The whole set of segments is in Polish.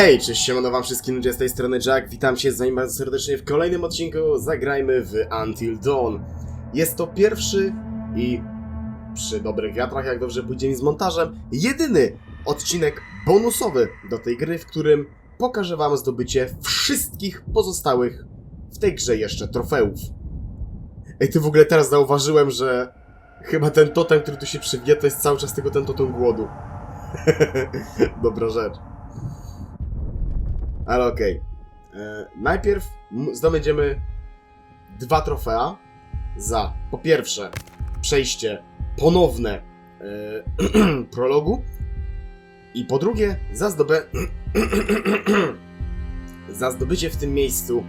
Hej, cześć, siemano wam wszystkim ludzie z tej strony Jack, witam się z wami bardzo serdecznie w kolejnym odcinku Zagrajmy w Until Dawn. Jest to pierwszy i przy dobrych wiatrach, jak dobrze pójdzie mi z montażem, jedyny odcinek bonusowy do tej gry, w którym pokażę wam zdobycie wszystkich pozostałych w tej grze jeszcze trofeów. Ej, ty w ogóle teraz zauważyłem, że chyba ten totem, który tu się przywija, to jest cały czas tylko ten totem głodu. Dobra rzecz. Ale okej. E, Najpierw zdobędziemy dwa trofea za po pierwsze przejście ponowne e, prologu i po drugie za zdobę za zdobycie w tym miejscu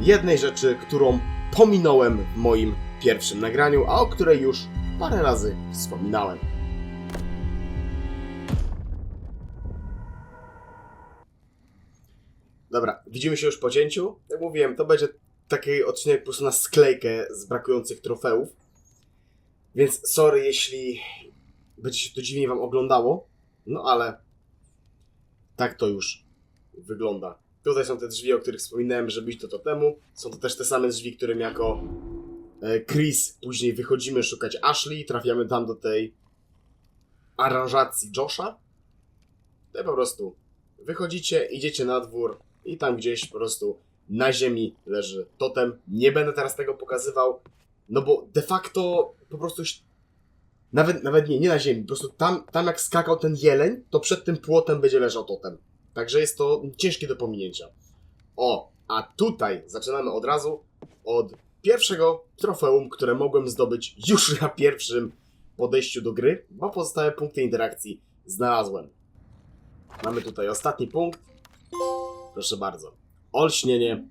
jednej rzeczy, którą pominąłem w moim pierwszym nagraniu, a o której już parę razy wspominałem. Widzimy się już po cięciu. Jak mówiłem, to będzie taki odcinek po prostu na sklejkę z brakujących trofeów. Więc sorry, jeśli będzie się to dziwnie wam oglądało. No ale tak to już wygląda. Tutaj są te drzwi, o których wspominałem, że być to to temu. Są to też te same drzwi, którym jako e, Chris później wychodzimy szukać Ashley. Trafiamy tam do tej aranżacji Josha. To po prostu wychodzicie, idziecie na dwór i tam gdzieś po prostu na ziemi leży totem. Nie będę teraz tego pokazywał, no bo de facto po prostu nawet, nawet nie, nie na ziemi, po prostu tam, tam jak skakał ten jeleń, to przed tym płotem będzie leżał totem. Także jest to ciężkie do pominięcia. O, a tutaj zaczynamy od razu od pierwszego trofeum, które mogłem zdobyć już na pierwszym podejściu do gry, bo pozostałe punkty interakcji znalazłem. Mamy tutaj ostatni punkt. Proszę bardzo. Olśnienie.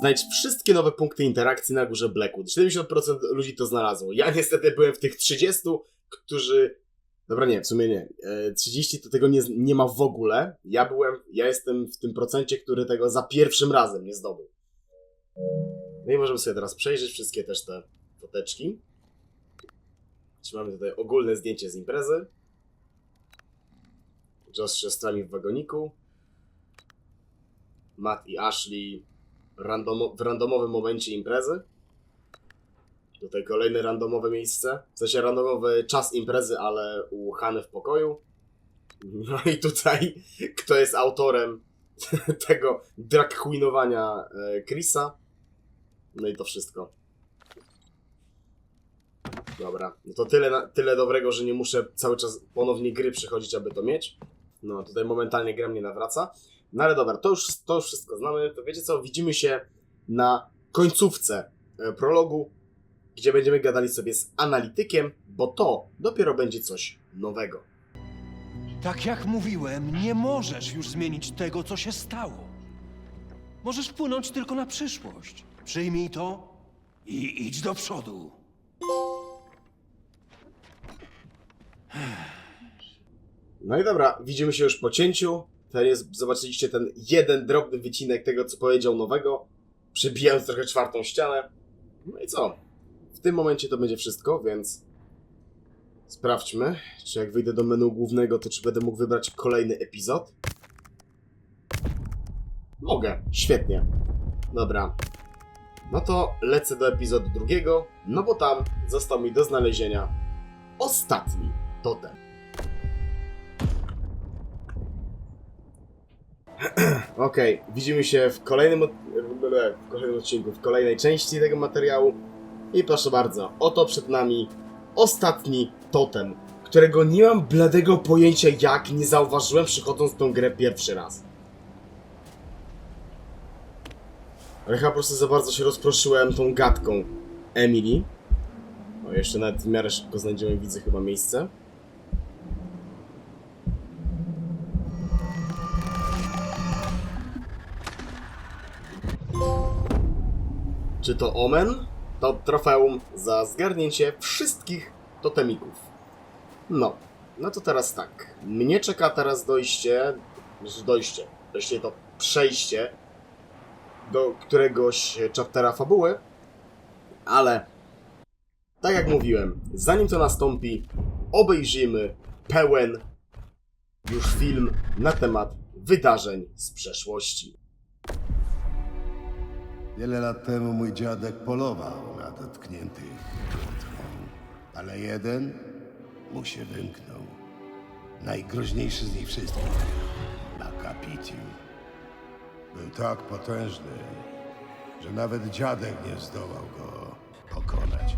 Znajdź wszystkie nowe punkty interakcji na górze Blackwood. 70% ludzi to znalazło. Ja niestety byłem w tych 30, którzy. Dobra, nie, w sumie nie. E, 30 to tego nie, nie ma w ogóle. Ja byłem, ja jestem w tym procencie, który tego za pierwszym razem nie zdobył. No i możemy sobie teraz przejrzeć wszystkie też te foteczki. Mamy tutaj ogólne zdjęcie z imprezy. Josh z siostrami w wagoniku. Matt i Ashley randomo w randomowym momencie imprezy. Tutaj kolejne randomowe miejsce. W sensie randomowy czas imprezy, ale u Hany w pokoju. No i tutaj, kto jest autorem tego drag queenowania e, Chrisa. No i to wszystko. Dobra, no to tyle, tyle dobrego, że nie muszę cały czas ponownie gry przychodzić, aby to mieć. No, tutaj momentalnie gra mnie nawraca. No ale dobra, to już, to wszystko znamy. To wiecie co, widzimy się na końcówce e, prologu, gdzie będziemy gadali sobie z analitykiem, bo to dopiero będzie coś nowego. Tak jak mówiłem, nie możesz już zmienić tego, co się stało. Możesz wpłynąć tylko na przyszłość. Przyjmij to i idź do przodu. No i dobra, widzimy się już po cięciu. Teraz jest, zobaczyliście ten jeden drobny wycinek tego, co powiedział nowego, przebijając trochę czwartą ścianę. No i co? W tym momencie to będzie wszystko, więc sprawdźmy, czy jak wyjdę do menu głównego, to czy będę mógł wybrać kolejny epizod. Mogę, świetnie. Dobra. No to lecę do epizodu drugiego, no bo tam został mi do znalezienia ostatni totem. Okej, widzimy się w kolejnym, od... w kolejnym odcinku, w kolejnej części tego materiału. I proszę bardzo, oto przed nami ostatni totem, którego nie mam bladego pojęcia jak nie zauważyłem przychodząc tą grę pierwszy raz. Ale chyba po prostu za bardzo się rozproszyłem tą gadką Emily. O, jeszcze nawet w miarę szybko znajdziemy, widzę chyba miejsce. Czy to Omen? To trofeum za zgarnięcie wszystkich totemików. No, no to teraz tak. Mnie czeka teraz dojście, znaczy dojście, dojście to przejście do któregoś chaptera fabuły, ale tak jak mówiłem, zanim to nastąpi, obejrzymy pełen już film na temat wydarzeń z przeszłości. Wiele lat temu mój dziadek polował na dotkniętych klątwą, ale jeden mu się wymknął. Najgroźniejszy z nich wszystkich, Makapitiu. Był tak potężny, że nawet dziadek nie zdołał go pokonać.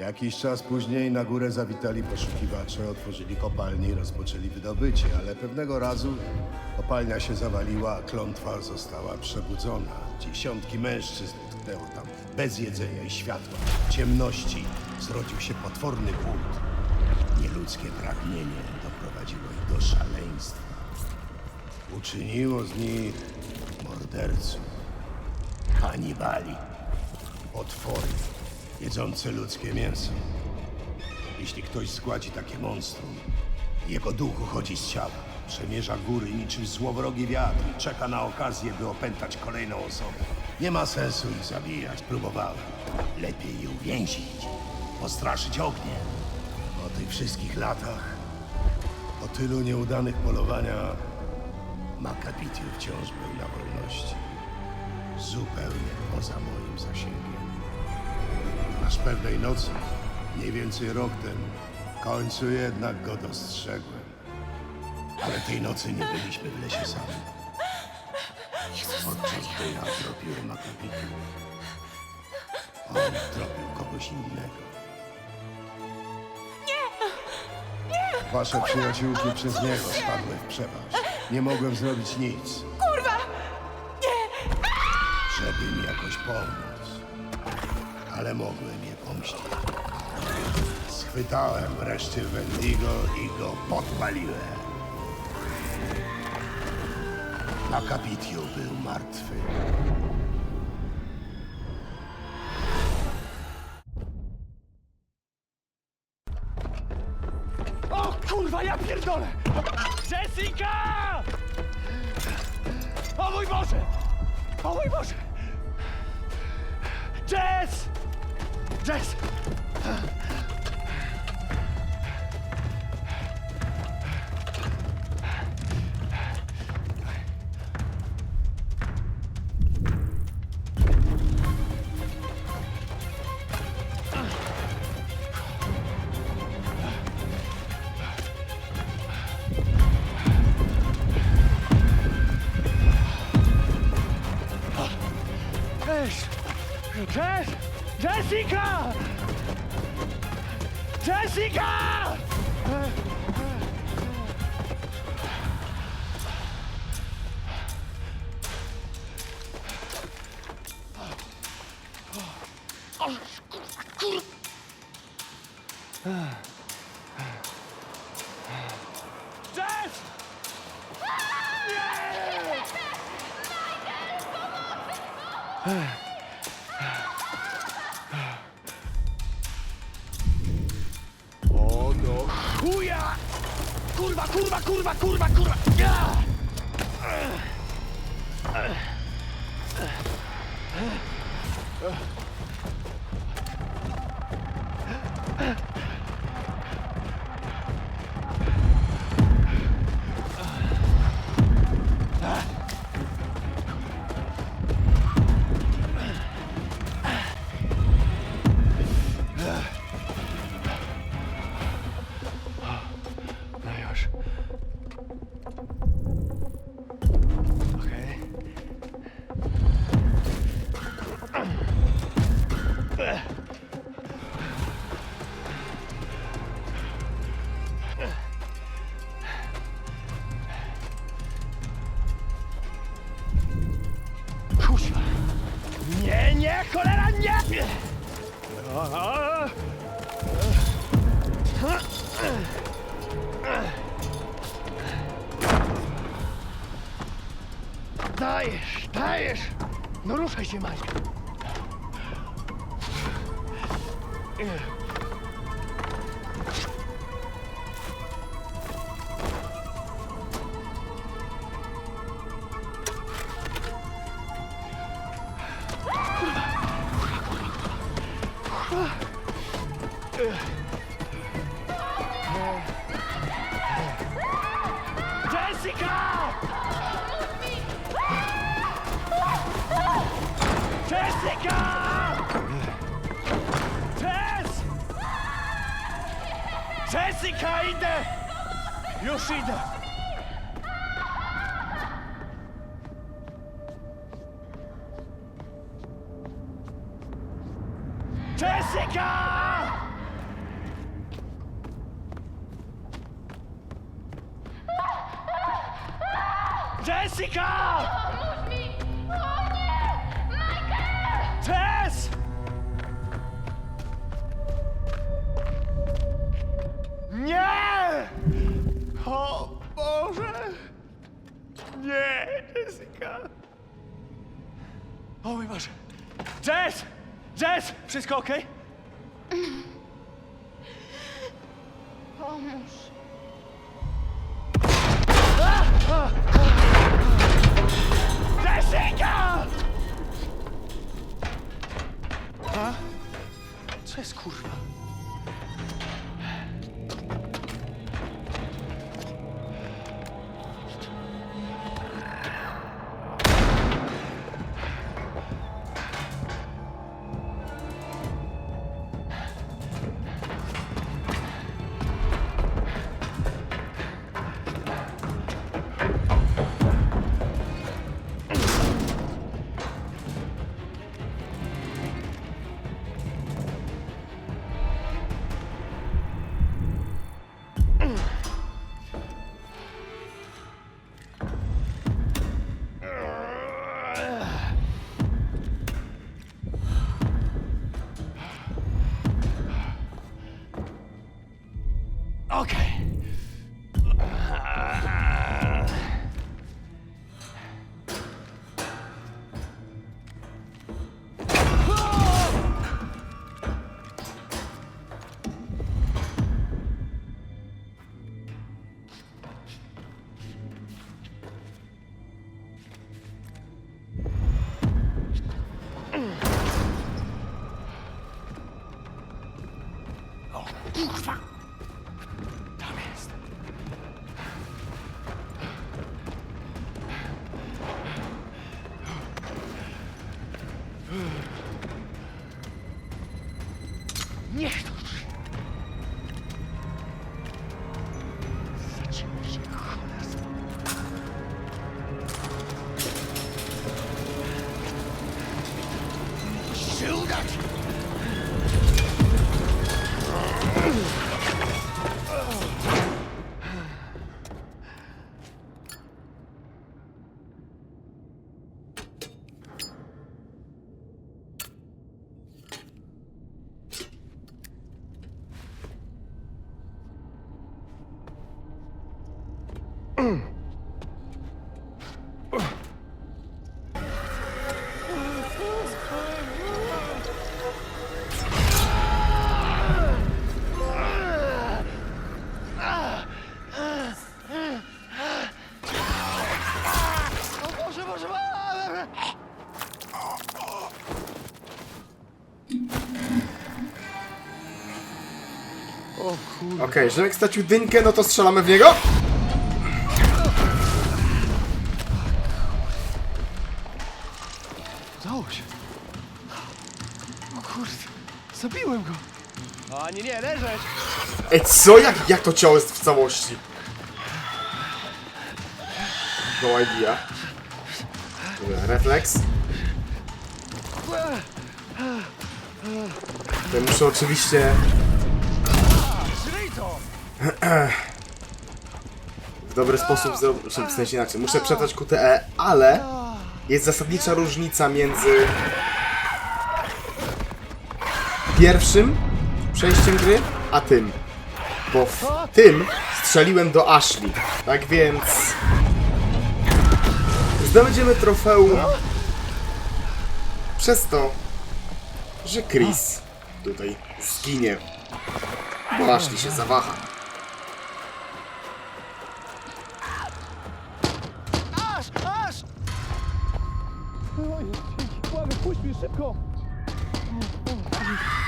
Jakiś czas później na górę zawitali poszukiwacze, otworzyli kopalnię i rozpoczęli wydobycie, ale pewnego razu kopalnia się zawaliła, a klątwa została przebudzona. Dziesiątki mężczyzn utknęło tam bez jedzenia i światła. W ciemności zrodził się potworny głód. Nieludzkie pragnienie doprowadziło ich do szaleństwa. Uczyniło z nich morderców, kanibali, potwory jedzące ludzkie mięso. Jeśli ktoś zgładzi takie monstrum, jego duch uchodzi z ciała, przemierza góry niczym złowrogi wiatr i czeka na okazję, by opętać kolejną osobę. Nie ma sensu ich zabijać, próbowałem. Lepiej je uwięzić, postraszyć ogniem. Po tych wszystkich latach, po tylu nieudanych polowaniach, Makapitiu wciąż był na wolności. Zupełnie poza moim zasięgiem. Pewnej nocy, mniej więcej rok temu, w końcu jednak go dostrzegłem. Ale tej nocy nie byliśmy w lesie sami. Podczas gdy ja tropiłem Makapitu, on tropił kogoś innego. Nie! Wasze przyjaciółki przez niego spadły w przepaść. Nie mogłem zrobić nic. Kurwa! Nie! Żeby mi jakoś pomóc ale mogłem pomścić. Schwytałem wreszcie Wendigo i go podpaliłem. Akapitiu był martwy. O kurwa, ja pierdolę! Jessica! O mój Boże! O mój Boże! Jess! Jess! Jess! Nie! O Boże! Nie, Jessica! O mój Boże! Jess! Jess! Wszystko okej? Pomóż. Jessica! A? Co jest kurwa? Okej, Rzemek stracił dynkę, no to strzelamy w niego. Udało się. O kurde, zabiłem go. O, nie, nie, leżeć. Ej, co? Jak, jak to ciało jest w całości? No idea. Dobra, refleks. Ja muszę oczywiście! W dobry sposób zrobić, w sensie inaczej, muszę przetrwać QTE, ale jest zasadnicza różnica między pierwszym przejściem gry, a tym. Bo w tym strzeliłem do Ashley. Tak więc zdobędziemy trofeum przez to, że Chris tutaj zginie. Ashley się zawaha. Aż, aż! Oj, Błagam, puść mnie szybko! Wszystko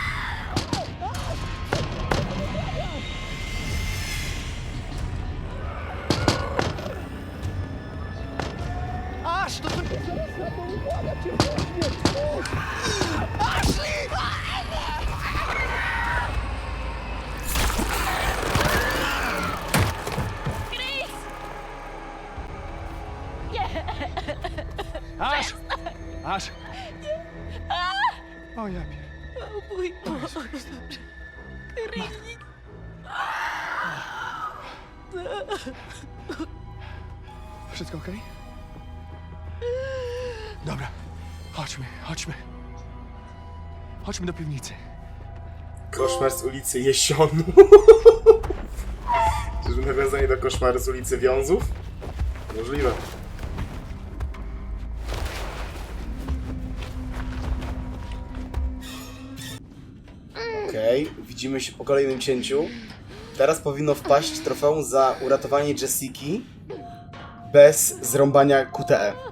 Dobra, chodźmy, chodźmy. Chodźmy do piwnicy. Koszmar z ulicy Jesionu. Czyżby nawiązanie do koszmaru z ulicy Wiązów? Możliwe. Okej, widzimy się po kolejnym cięciu. Teraz powinno wpaść trofeum za uratowanie Jessiki bez zrąbania. QTE.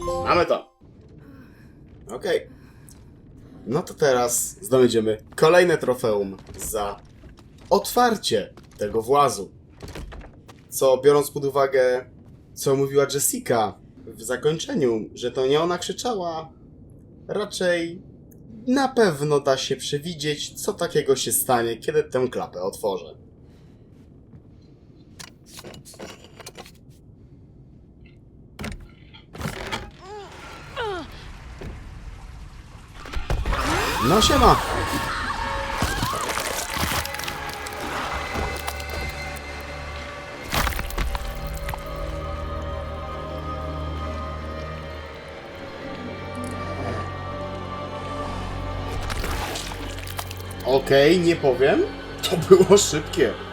Mamy to. Okej. No to teraz zdobędziemy kolejne trofeum za otwarcie tego włazu. Co biorąc pod uwagę, co mówiła Jessica w zakończeniu, że to nie ona krzyczała, raczej na pewno da się przewidzieć, co takiego się stanie, kiedy tę klapę otworzę. No siema! Okej, nie powiem. To było szybkie.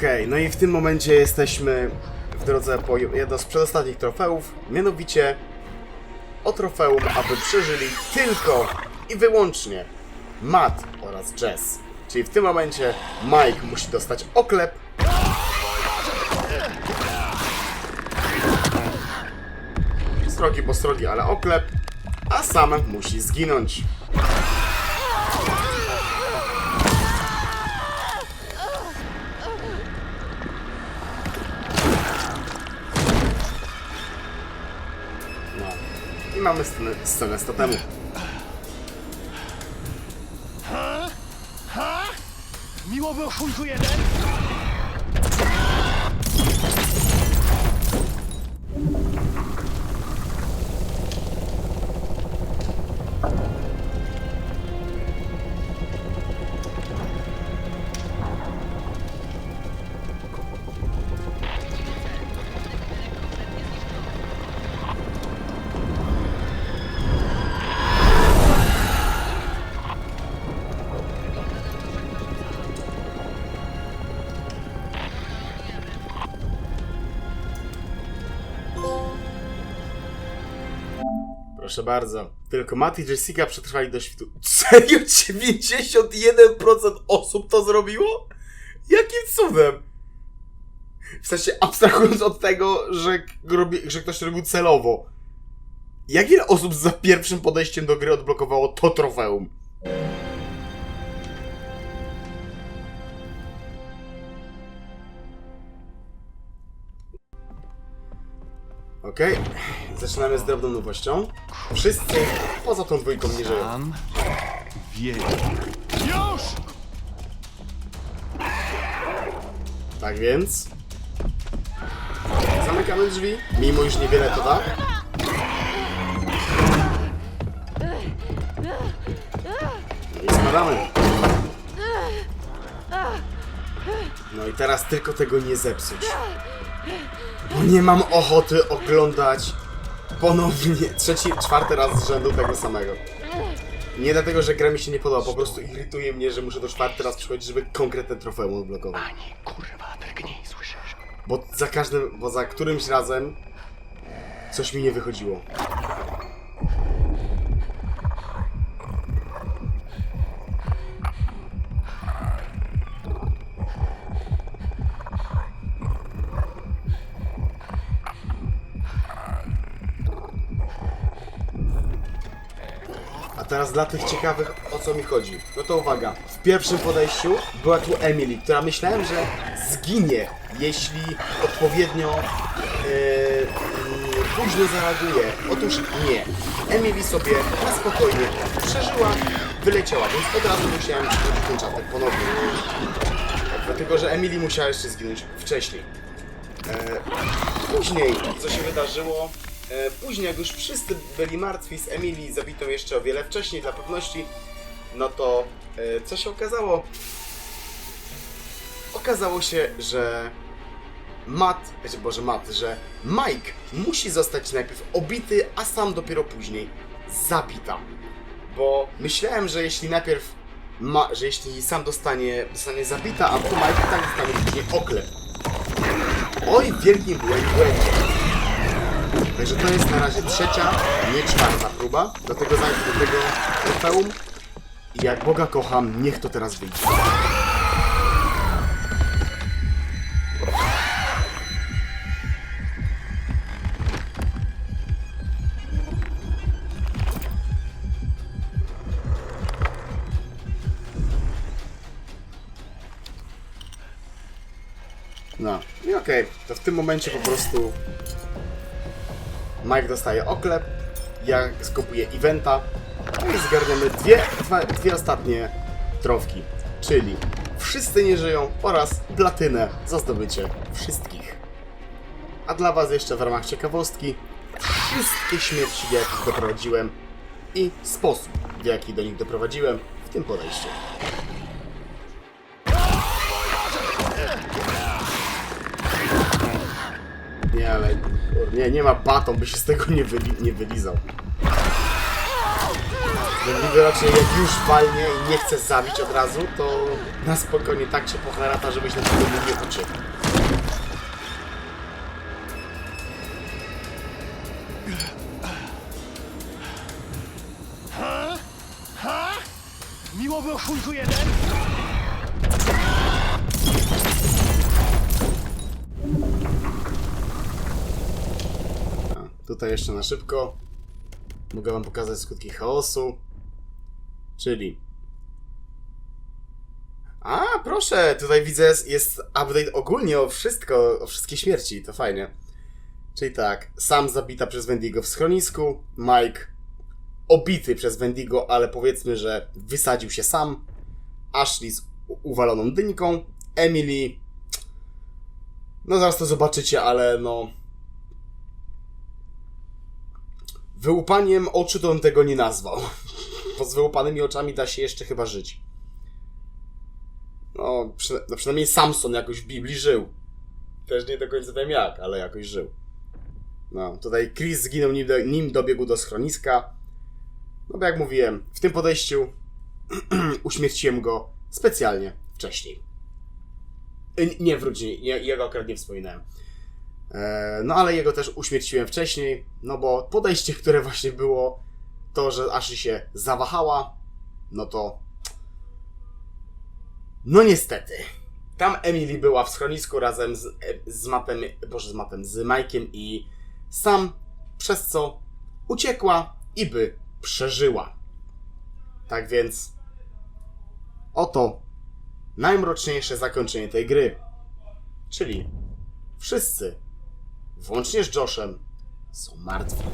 Okej, no i w tym momencie jesteśmy w drodze po jedno z przedostatnich trofeów, mianowicie o trofeum, aby przeżyli tylko i wyłącznie Matt oraz Jess. Czyli w tym momencie Mike musi dostać oklep. Srogi po srogi, ale oklep, a sam musi zginąć. I mamy scenę, scenę z totemu. Miło chujku jeden? Proszę bardzo. Tylko Matt i Jessica przetrwali do świtu. Serio? 91% osób to zrobiło? Jakim cudem? W sensie, abstrahując od tego, że, robi, że ktoś to robił celowo. Jak ile osób za pierwszym podejściem do gry odblokowało to trofeum? Okej, zaczynamy z drobną nowością. Wszyscy poza tą dwójką nie żyją. Tam. Wiedź. Już! Tak więc. Zamykamy drzwi, mimo już niewiele to da. I spadamy. No i teraz tylko tego nie zepsuć. Bo nie mam ochoty oglądać ponownie trzeci, czwarty raz z rzędu tego samego. Nie dlatego, że gra mi się nie podoba, po prostu irytuje mnie, że muszę to czwarty raz przychodzić, żeby konkretne trofeum odblokować. Ani kurwa, drgnij, słyszysz? Bo za każdym, bo za którymś razem coś mi nie wychodziło. Teraz dla tych ciekawych o co mi chodzi. No to uwaga, w pierwszym podejściu była tu Emily, która myślałem, że zginie, jeśli odpowiednio yy, późno zareaguje. Otóż nie. Emily sobie na spokojnie przeżyła, wyleciała, więc od razu musiałem wrócić ten czatek ponownie. Dlatego, że Emily musiała jeszcze zginąć wcześniej. E, później, co się wydarzyło? E, później, jak już wszyscy byli martwi z Emily, zabitą jeszcze o wiele wcześniej dla pewności, no to e, co się okazało? Okazało się, że Matt, znaczy, boże Matt, że Mike musi zostać najpierw obity, a sam dopiero później zabita. Bo myślałem, że jeśli najpierw ma, że jeśli sam dostanie, dostanie zabita, a tu Mike tak dostanie później oklep. Oj, wielkim błędzie. Także to jest na razie trzecia, nie czwarta próba. Do tego do tego trofeum. I jak Boga kocham, niech to teraz wyjdzie. No i okej, to w tym momencie po prostu Mike dostaje oklep, ja skopuję eventa no i zgarniamy dwie, dwa, dwie ostatnie trofki, czyli wszyscy nie żyją oraz platynę za zdobycie wszystkich. A dla was jeszcze w ramach ciekawostki wszystkie śmierci, do jakich doprowadziłem i sposób, w jaki do nich doprowadziłem w tym podejściu. Nie, ale nie, nie ma baton, by się z tego nie, wyli, nie wylizał. Możliwe raczej jak już walnie i nie chce zabić od razu, to na spokojnie tak cię pocharata, żebyś na tego nie uciekł. Miło było chujku jeden? Tutaj jeszcze na szybko. Mogę wam pokazać skutki chaosu. Czyli... A, proszę, tutaj widzę jest- update ogólnie o wszystko, o wszystkie śmierci, to fajnie. Czyli tak, sam zabita przez Wendigo w schronisku, Mike obity przez Wendigo, ale powiedzmy, że wysadził się sam, Ashley z uwaloną dyńką, Emily... No zaraz to zobaczycie, ale no... Wyłupaniem oczu to bym tego nie nazwał. Bo z wyłupanymi oczami da się jeszcze chyba żyć. No, przy, no przynajmniej Samson jakoś w Biblii żył. Też nie do końca wiem jak, ale jakoś żył. No, tutaj Chris zginął nim, do, nim dobiegł do schroniska. No bo jak mówiłem, w tym podejściu uśmierciłem go specjalnie wcześniej. Nie, wróć, nie, nie, jego akurat nie wspominałem. E, No ale jego też uśmierciłem wcześniej, no bo podejście, które właśnie było to, że Ashley się zawahała, no to no niestety. Tam Emily była w schronisku razem z, e, z Matem, boże z Matem, z Mike'iem i sam, przez co uciekła i by przeżyła. Tak więc oto najmroczniejsze zakończenie tej gry. Czyli wszyscy włącznie z Joshem, są martwi.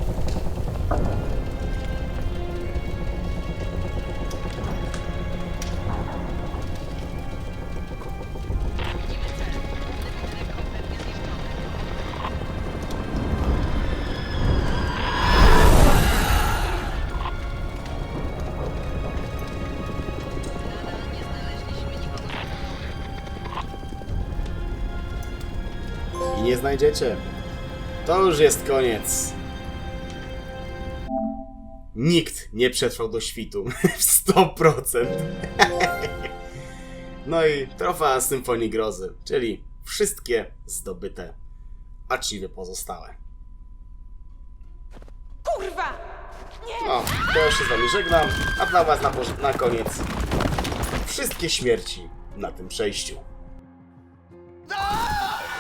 I nie znajdziecie. To już jest koniec. Nikt nie przetrwał do świtu. W 100%. no i trofea Symfonii Grozy, czyli wszystkie zdobyte achiewy pozostałe. Kurwa! Nie! No, to ja się z wami żegnam, a dla was na, na koniec wszystkie śmierci na tym przejściu. A!